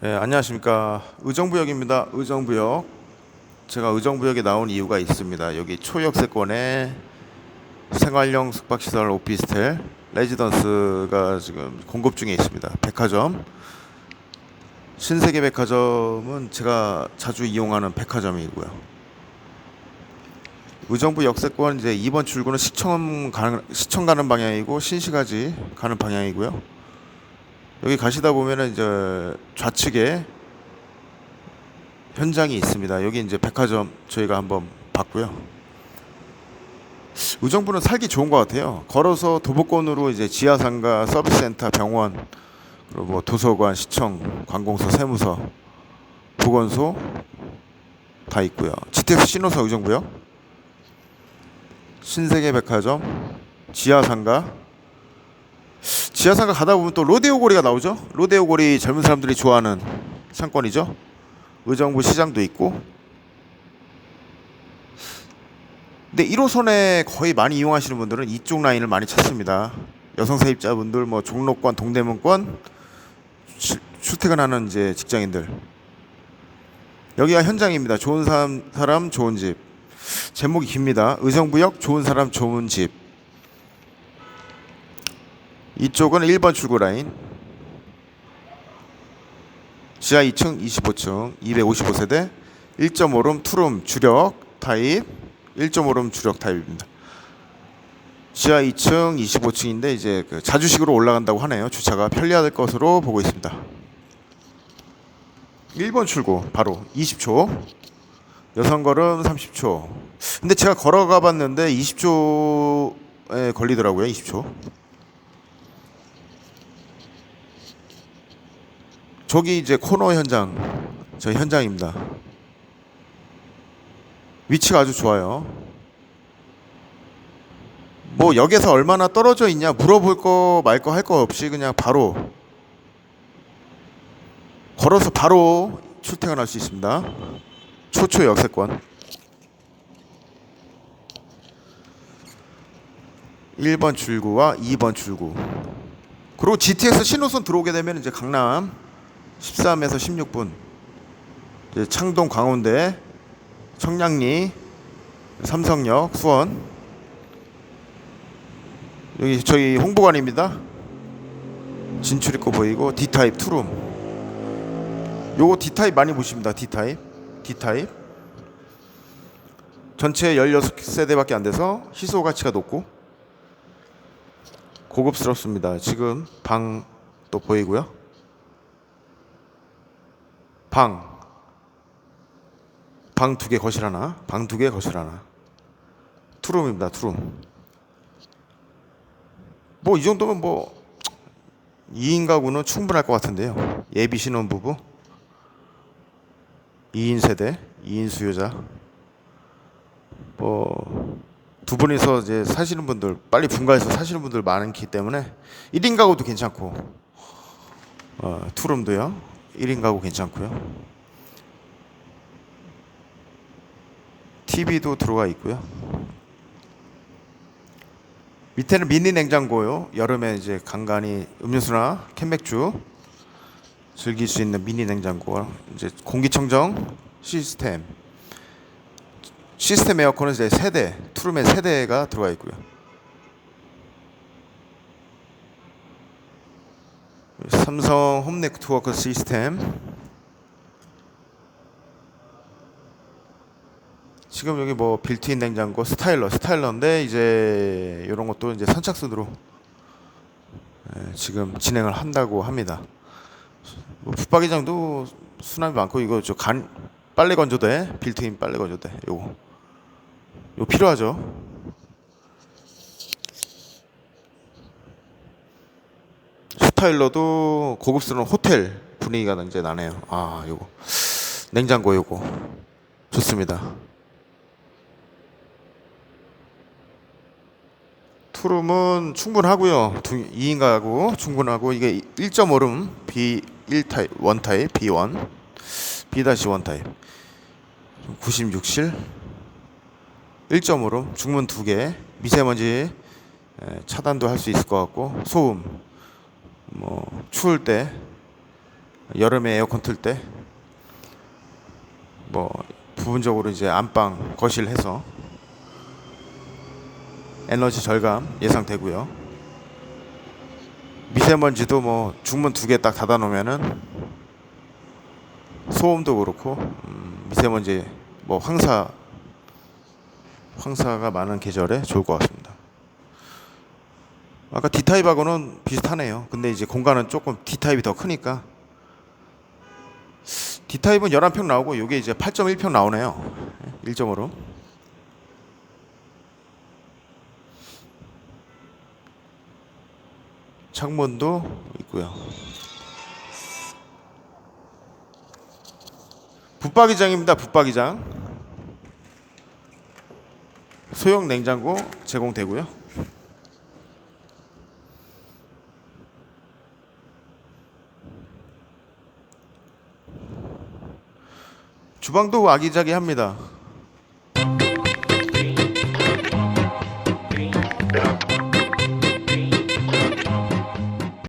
네, 안녕하십니까. 의정부역입니다. 의정부역. 제가 의정부역에 나온 이유가 있습니다. 여기 초역세권에 생활형 숙박시설 오피스텔 레지던스가 지금 공급 중에 있습니다. 백화점. 신세계 백화점은 제가 자주 이용하는 백화점이고요. 의정부 역세권 이제 2번 출구는 시청 가는 시청 가는 방향이고 신시가지 가는 방향이고요. 여기 가시다 보면은 이제 좌측에 현장이 있습니다. 여기 이제 백화점 저희가 한번 봤고요. 의정부는 살기 좋은 것 같아요. 걸어서 도보권으로 이제 지하상가, 서비스센터, 병원, 그리고 뭐 도서관, 시청, 관공서, 세무서, 보건소 다 있고요. GTX 신호서 의정부요. 신세계 백화점, 지하상가, 지하상가 가다 보면 또 로데오 고리가 나오죠. 로데오 고리 젊은 사람들이 좋아하는 상권이죠. 의정부 시장도 있고. 근데 1호선에 거의 많이 이용하시는 분들은 이쪽 라인을 많이 찾습니다. 여성 세입자분들, 뭐 종로권, 동대문권 출- 출퇴근하는 이제 직장인들. 여기가 현장입니다. 좋은 사람, 사람 좋은 집. 제목이 깁니다. 의정부역 좋은 사람 좋은 집. 이쪽은 1번 출구 라인. 지하 2층 25층 255세대 1.5룸 투룸 주력 타입 1.5룸 주력 타입입니다. 지하 2층 25층인데 이제 그 자주식으로 올라간다고 하네요. 주차가 편리할 것으로 보고 있습니다. 1번 출구 바로 20초 여성 걸음 30초 근데 제가 걸어가 봤는데 20초에 걸리더라고요 20초 저기 이제 코너 현장 저 현장입니다. 위치가 아주 좋아요. 뭐 역에서 얼마나 떨어져 있냐 물어볼 거 말 거 할 거 없이 그냥 바로 걸어서 바로 출퇴근할 수 있습니다. 초초 역세권. 1번 출구와 2번 출구. 그리고 GTX 신호선 들어오게 되면 이제 강남 13에서 16분. 이제 창동 광운대 청량리 삼성역 수원. 여기 저희 홍보관입니다. 진출 입구 보이고 D타입 투룸. 요거 D타입 많이 보십니다 D타입. D타입. 전체 16세대밖에 안 돼서 희소 가치가 높고 고급스럽습니다. 지금 방 또 보이고요 방. 방 두 개 거실 하나. 방 두 개 거실 하나. 투룸입니다. 투룸. 뭐 이 정도면 뭐 2인 가구는 충분할 것 같은데요. 예비 신혼 부부. 2인 세대, 2인 수요자. 뭐 두 분이서 이제 사시는 분들 빨리 분가해서 사시는 분들 많기 때문에 1인 가구도 괜찮고 어, 투룸도요. 1인 가구 괜찮고요. TV도 들어가 있고요. 밑에는 미니 냉장고요. 여름에 이제 간간히 음료수나 캔맥주 즐길 수 있는 미니 냉장고. 이제 공기청정 시스템. 시스템 에어컨은 이제 세대, 투룸에 세대가 들어가 있고요. 삼성 홈 네트워크 시스템 지금 여기 뭐 빌트인 냉장고 스타일러 스타일러인데 이제 이런 것도 이제 선착순으로 예, 지금 진행을 한다고 합니다. 뭐 붙박이장도 수납이 많고 이거 저 간 빨래 건조대 빌트인 빨래 건조대 요거 요 필요하죠. 스타일러도 고급스러운 호텔 분위기가 이제 나네요. 아, 요거 냉장고 요거 좋습니다. 투룸은 충분하고요. 2인 가구 충분하고 이게 1.5룸 B1 타입, 1 타입, B1, B-1 타입. 96실 1.5룸 중문 2개 미세먼지 에, 차단도 할 수 있을 것 같고 소음 뭐 추울 때 여름에 에어컨 틀 때 뭐 부분적으로 이제 안방 거실 해서 에너지 절감 예상되고요. 미세먼지도 뭐 중문 두 개 딱 닫아 놓으면은 소음도 그렇고 음, 미세먼지 뭐 황사 황사가 많은 계절에 좋을 것 같습니다. 아까 D 타입하고는 비슷하네요. 근데 이제 공간은 조금 D 타입이 더 크니까 D 타입은 11평 나오고 이게 이제 8.1평 나오네요. 1점으로. 창문도 있고요. 붙박이장입니다. 붙박이장. 소형 냉장고 제공되고요. 주방도 아기자기합니다.